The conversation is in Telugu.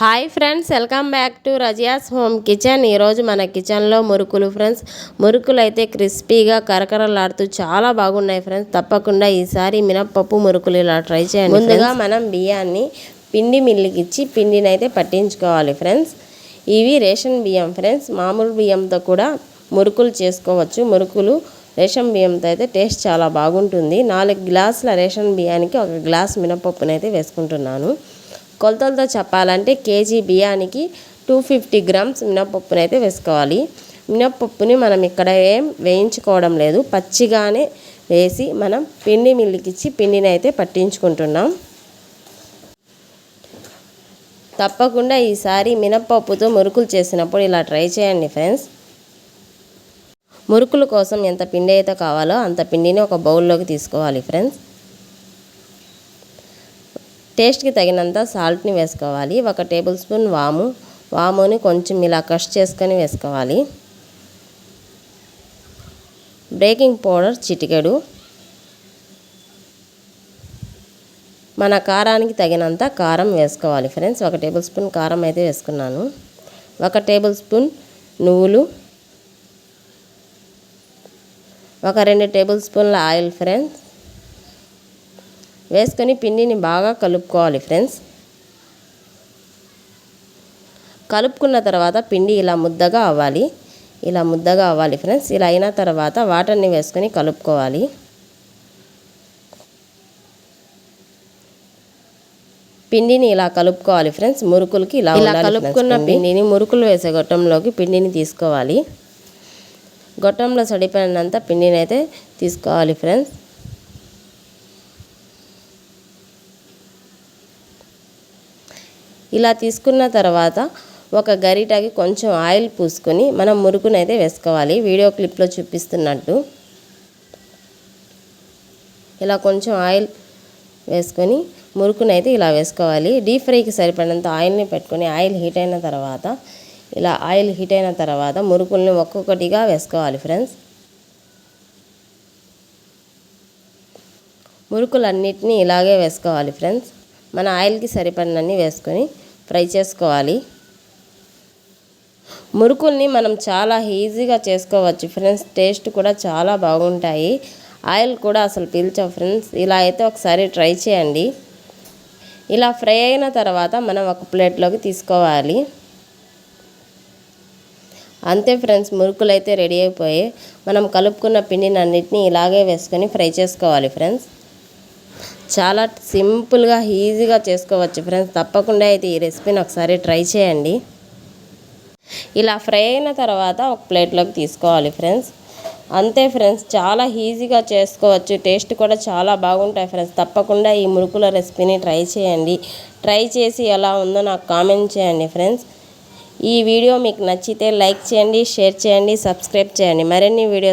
Hi friends welcome back to Razia's home kitchen. ఈరోజు మన కిచెన్లో మురుకులు ఫ్రెండ్స్. మురుకులు అయితే క్రిస్పీగా కరకరలాడుతూ చాలా బాగున్నాయి ఫ్రెండ్స్. తప్పకుండా ఈసారి మినప్పప్పు మురుకులు ఇలా ట్రై చేయండి ముందుగా మనం బియ్యాన్ని పిండి మిల్లుకి ఇచ్చి పిండిని అయితే పట్టించుకోవాలి ఫ్రెండ్స్. ఇవి రేషన్ బియ్యం ఫ్రెండ్స్. మామూలు బియ్యంతో కూడా మురుకులు చేసుకోవచ్చు. మురుకులు రేషన్ బియ్యంతో అయితే టేస్ట్ చాలా బాగుంటుంది. నాలుగు గ్లాసుల రేషన్ బియ్యానికి ఒక గ్లాస్ మినపప్పునైతే వేసుకుంటున్నాను. కొలతలతో చెప్పాలంటే కేజీ బియ్యానికి టూ ఫిఫ్టీ గ్రామ్స్ మినపప్పుని అయితే వేసుకోవాలి. మినపప్పుని మనం ఇక్కడ ఏం వేయించుకోవడం లేదు. పచ్చిగానే వేసి మనం పిండి మిల్లికిచ్చి పిండిని అయితే పట్టించుకుంటున్నాం. తప్పకుండా ఈసారి మినప్పప్పుతో మురుకులు చేసినప్పుడు ఇలా ట్రై చేయండి ఫ్రెండ్స్. మురుకుల కోసం ఎంత పిండి అయితే కావాలో అంత పిండిని ఒక బౌల్లోకి తీసుకోవాలి ఫ్రెండ్స్. టేస్ట్కి తగినంత సాల్ట్ని వేసుకోవాలి. ఒక టేబుల్ స్పూన్ వాము. వాముని కొంచెం ఇలా క్రష్ చేసుకొని వేసుకోవాలి. బేకింగ్ పౌడర్ చిటికెడు. మన కారానికి తగినంత కారం వేసుకోవాలి ఫ్రెండ్స్. ఒక టేబుల్ స్పూన్ కారం అయితే వేసుకున్నాను. ఒక టేబుల్ స్పూన్ నువ్వులు. ఒక రెండు టేబుల్ స్పూన్ల ఆయిల్ ఫ్రెండ్స్. వేసుకొని పిండిని బాగా కలుపుకోవాలి ఫ్రెండ్స్. కలుపుకున్న తర్వాత పిండి ఇలా ముద్దగా అవ్వాలి. ఇలా ముద్దగా అవ్వాలి ఫ్రెండ్స్. ఇలా అయిన తర్వాత వాటర్ని వేసుకొని కలుపుకోవాలి. పిండిని ఇలా కలుపుకోవాలి ఫ్రెండ్స్. మురుకులకి ఇలా ఇలా కలుపుకున్న పిండిని మురుకులు వేసే గొట్టంలోకి పిండిని తీసుకోవాలి. గొట్టంలో సడిపోయినంత పిండిని అయితే తీసుకోవాలి ఫ్రెండ్స్. ఇలా తీసుకున్న తర్వాత ఒక గరిటకి కొంచెం ఆయిల్ పూసుకొని మనం మురుకునైతే వేసుకోవాలి. వీడియో క్లిప్లో చూపిస్తున్నట్టు. ఇలా కొంచెం ఆయిల్ వేసుకొని మురుకునైతే ఇలా వేసుకోవాలి. డీప్ ఫ్రైకి సరిపడినంత ఆయిల్ని పెట్టుకొని ఆయిల్ హీట్ అయిన తర్వాత ఇలా ఆయిల్ హీట్ అయిన తర్వాత మురుకుల్ని ఒక్కొక్కటిగా వేసుకోవాలి ఫ్రెండ్స్. మురుకులన్నిటినీ ఇలాగే వేసుకోవాలి ఫ్రెండ్స్. మన ఆయిల్కి సరిపడినన్ని వేసుకొని ఫ్రై చేసుకోవాలి. మురుకుల్ని మనం చాలా ఈజీగా చేసుకోవచ్చు ఫ్రెండ్స్. టేస్ట్ కూడా చాలా బాగుంటాయి. ఆయిల్ కూడా అసలు పీల్చవు ఫ్రెండ్స్. ఇలా అయితే ఒకసారి ట్రై చేయండి. ఇలా ఫ్రై అయిన తర్వాత మనం ఒక ప్లేట్లోకి తీసుకోవాలి. అంతే ఫ్రెండ్స్ మురుకులు అయితే రెడీ అయిపోయి మనం కలుపుకున్న పిండిని అన్నిటిని ఇలాగే వేసుకొని ఫ్రై చేసుకోవాలి ఫ్రెండ్స్. చాలా సింపుల్గా ఈజీగా చేసుకోవచ్చు. ఫ్రెండ్స్ తప్పకుండా అయితే ఈ రెసిపీని ఒకసారి ట్రై చేయండి. ఇలా ఫ్రై అయిన తర్వాత ఒక ప్లేట్లోకి తీసుకోవాలి ఫ్రెండ్స్. అంతే ఫ్రెండ్స్ చాలా ఈజీగా చేసుకోవచ్చు. టేస్ట్ కూడా చాలా బాగుంటాయి ఫ్రెండ్స్. తప్పకుండా ఈ మురుకుల రెసిపీని ట్రై చేయండి. ట్రై చేసి ఎలా ఉందో నాకు కామెంట్ చేయండి ఫ్రెండ్స్. ఈ వీడియో మీకు నచ్చితే లైక్ చేయండి షేర్ చేయండి సబ్స్క్రైబ్ చేయండి. మరిన్ని వీడియో